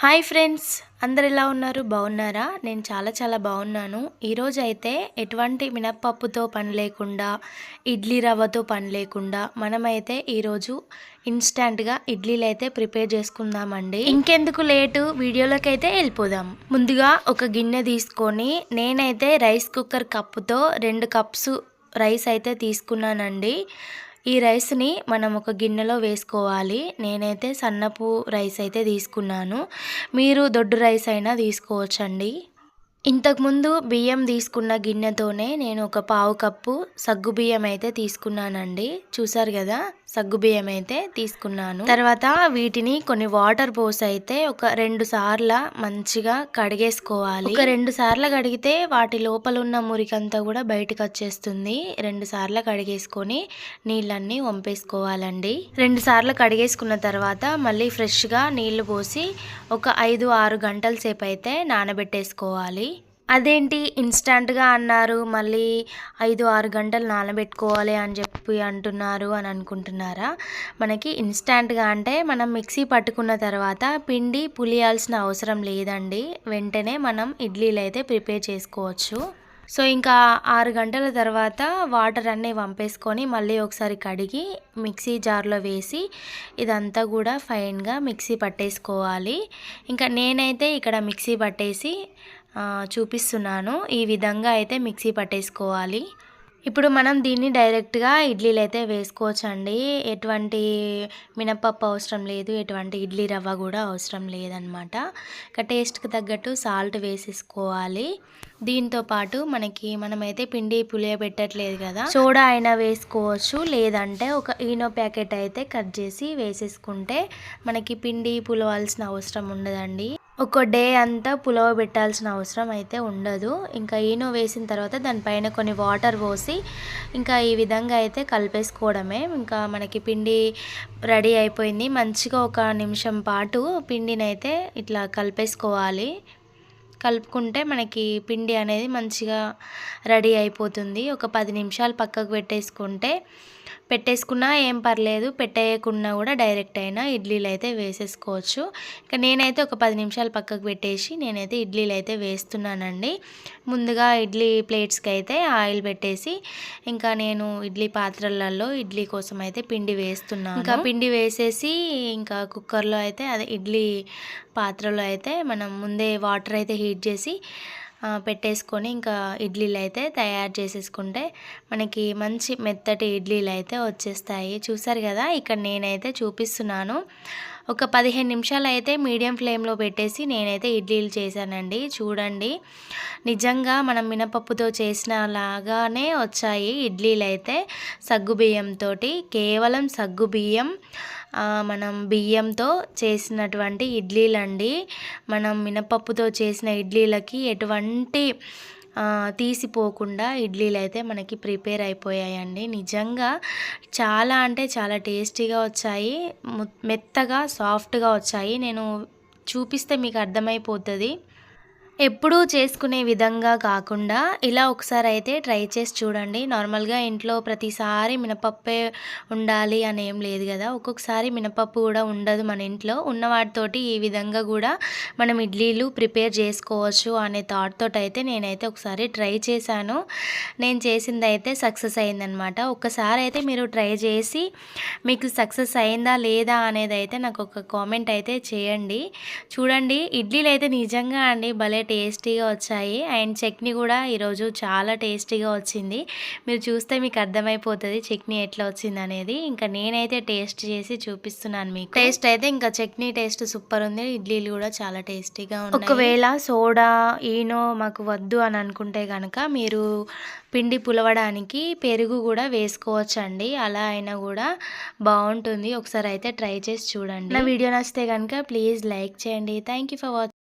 Hi friends అందరు ఎలా ఉన్నారు? బాగున్నారా? నేను చాలా చాలా బాగున్నాను. ఈరోజు అయితే ఎటువంటి మినప్పప్పుతో పని లేకుండా ఇడ్లీ రవ్వతో పని లేకుండా మనమైతే ఈరోజు ఇన్స్టంట్గా ఇడ్లీలు అయితే ప్రిపేర్ చేసుకుందామండి. ఇంకెందుకు లేటు? వీడియోలోకి అయితే వెళ్ళిపోదాం. ముందుగా ఒక గిన్నె తీసుకొని నేనైతే రైస్ కుక్కర్ కప్పుతో రెండు కప్స్ రైస్ అయితే తీసుకున్నానండి. ఈ రైస్ని మనం ఒక గిన్నెలో వేసుకోవాలి. నేనైతే సన్నపు రైస్ అయితే తీసుకున్నాను. మీరు దొడ్డు రైస్ అయినా తీసుకోవచ్చండి. ఇంతకుముందు బియ్యం తీసుకున్న గిన్నెతోనే నేను ఒక పావు కప్పు సగ్గు బియ్యం అయితే తీసుకున్నానండి. చూసారు కదా? సగ్గు బియ్యం అయితే తీసుకున్నాను. తర్వాత వీటిని కొన్ని వాటర్ పోసి అయితే ఒక రెండు సార్ల మంచిగా కడిగేసుకోవాలి. ఒక రెండు సార్లు కడిగితే వాటి లోపల ఉన్న మురికంతా కూడా బయటకు వచ్చేస్తుంది. రెండు సార్లు కడిగేసుకొని నీళ్ళన్నీ వంపేసుకోవాలండి. రెండు సార్లు కడిగేసుకున్న తర్వాత మళ్ళీ ఫ్రెష్గా నీళ్ళు పోసి ఒక ఐదు ఆరు గంటల సేపు అయితే నానబెట్టేసుకోవాలి. అదేంటి ఇన్స్టంట్గా అన్నారు మళ్ళీ ఐదు ఆరు గంటలు నానబెట్టుకోవాలి అని చెప్పి అంటున్నారు అని అనుకుంటున్నారా? మనకి ఇన్స్టంట్గా అంటే మనం మిక్సీ పట్టుకున్న తర్వాత పిండి పులియాల్సిన అవసరం లేదండి. వెంటనే మనం ఇడ్లీలు అయితే ప్రిపేర్ చేసుకోవచ్చు. సో ఇంకా ఆరు గంటల తర్వాత వాటర్ అన్నీ వంపేసుకొని మళ్ళీ ఒకసారి కడిగి మిక్సీ జార్లో వేసి ఇదంతా కూడా ఫైన్గా మిక్సీ పట్టేసుకోవాలి. ఇంకా నేనైతే ఇక్కడ మిక్సీ పట్టేసి చూపిస్తున్నాను. ఈ విధంగా అయితే మిక్సీ పట్టేసుకోవాలి. ఇప్పుడు మనం దీన్ని డైరెక్ట్గా ఇడ్లీలు అయితే వేసుకోవచ్చండి. ఎటువంటి మినపప్పు అవసరం లేదు. ఎటువంటి ఇడ్లీ రవ్వ కూడా అవసరం లేదనమాట. ఇక టేస్ట్కి తగ్గట్టు సాల్ట్ వేసేసుకోవాలి. దీంతో పాటు మనకి మనమైతే పిండి పులియబెట్టట్లేదు కదా. సోడా అయినా వేసుకోవచ్చు. లేదంటే ఒక ఈనో ప్యాకెట్ అయితే కట్ చేసి వేసేసుకుంటే మనకి పిండి పులవాల్సిన అవసరం ఉండదండి. ఒక డే అంతా పులవ పెట్టాల్సిన అవసరం అయితే ఉండదు. ఇంకా ఈనో వేసిన తర్వాత దానిపైన కొన్ని వాటర్ పోసి ఇంకా ఈ విధంగా అయితే కలిపేసుకోవడమే. ఇంకా మనకి పిండి రెడీ అయిపోయింది. మంచిగా ఒక నిమిషం పాటు పిండిని అయితే ఇట్లా కలిపేసుకోవాలి. కలుపుకుంటే మనకి పిండి అనేది మంచిగా రెడీ అయిపోతుంది. ఒక పది నిమిషాలు పక్కకు పెట్టేసుకుంటే పెట్టేసుకున్నా ఏం పర్లేదు పెట్టేయకున్నా కూడా డైరెక్ట్ అయినా ఇడ్లీలు అయితే వేసేసుకోవచ్చు. ఇక నేనైతే ఒక పది నిమిషాలు పక్కకు పెట్టేసి నేనైతే ఇడ్లీలు అయితే వేస్తున్నానండి. ముందుగా ఇడ్లీ ప్లేట్స్కి అయితే ఆయిల్ పెట్టేసి ఇంకా నేను ఇడ్లీ పాత్రలలో ఇడ్లీ కోసం అయితే పిండి వేస్తున్నాను. ఇంకా పిండి వేసేసి ఇంకా కుక్కర్లో అయితే అదే ఇడ్లీ పాత్రలో అయితే మనం ముందే వాటర్ అయితే హీట్ చేసి పెట్టేసుకొని ఇంకా ఇడ్లీలు అయితే తయారు చేసేసుకుంటే మనకి మంచి మెత్తటి ఇడ్లీలు అయితే వచ్చేస్తాయి. చూసారు కదా? ఇక్కడ నేనైతే చూపిస్తున్నాను. ఒక పదిహేను నిమిషాలు అయితే మీడియం ఫ్లేమ్లో పెట్టేసి నేనైతే ఇడ్లీలు చేశానండి. చూడండి. నిజంగా మనం మినపప్పుతో చేసిన లాగానే వచ్చాయి ఇడ్లీలు అయితే సగ్గు బియ్యంతో కేవలం సగ్గుబియ్యం మనం బియ్యంతో చేసినటువంటి ఇడ్లీలండి. మనం మినపప్పుతో చేసిన ఇడ్లీలకి ఎటువంటి తీసిపోకుండా ఇడ్లీలు అయితే మనకి ప్రిపేర్ అయిపోయాయండి. నిజంగా చాలా అంటే చాలా టేస్టీగా వచ్చాయి. మెత్తగా సాఫ్ట్గా వచ్చాయి. నేను చూపిస్తే మీకు అర్థమైపోతుంది. ఎప్పుడూ చేసుకునే విధంగా కాకుండా ఇలా ఒకసారి అయితే ట్రై చేసి చూడండి. నార్మల్గా ఇంట్లో ప్రతిసారి మినపప్పే ఉండాలి అని ఏం లేదు కదా. ఒక్కొక్కసారి మినపప్పు కూడా ఉండదు మన ఇంట్లో. ఉన్న వాటితోటి ఈ విధంగా కూడా మనం ఇడ్లీలు ప్రిపేర్ చేసుకోవచ్చు అనే థాట్ తోటి అయితే నేనైతే ఒకసారి ట్రై చేశాను. నేను చేసింది అయితే సక్సెస్ అయిందనమాట ఒక్కసారి అయితే మీరు ట్రై చేసి మీకు సక్సెస్ అయిందా లేదా అనేది అయితే నాకు ఒక కామెంట్ అయితే చేయండి. చూడండి ఇడ్లీలు అయితే నిజంగా అండి భలే టేస్టీగా వచ్చాయి. అండ్ చట్నీ కూడా ఈరోజు చాలా టేస్టీగా వచ్చింది. మీరు చూస్తే మీకు అర్థమైపోతుంది చట్నీ ఎట్లా వచ్చింది అనేది ఇంకా నేనైతే టేస్ట్ చేసి చూపిస్తున్నాను మీకు. టేస్ట్ అయితే ఇంకా చట్నీ టేస్ట్ సూపర్ ఉంది. ఇడ్లీలు కూడా చాలా టేస్టీగా ఉన్నాయి. ఒకవేళ సోడా ఈనో మాకు వద్దు అని అనుకుంటే కనుక మీరు పిండి పులవడానికి పెరుగు కూడా వేసుకోవచ్చండి. అలా అయినా కూడా బాగుంటుంది. ఒకసారి అయితే ట్రై చేసి చూడండి. నా వీడియో నచ్చితే కనుక ప్లీజ్ లైక్ చేయండి. Thank for watching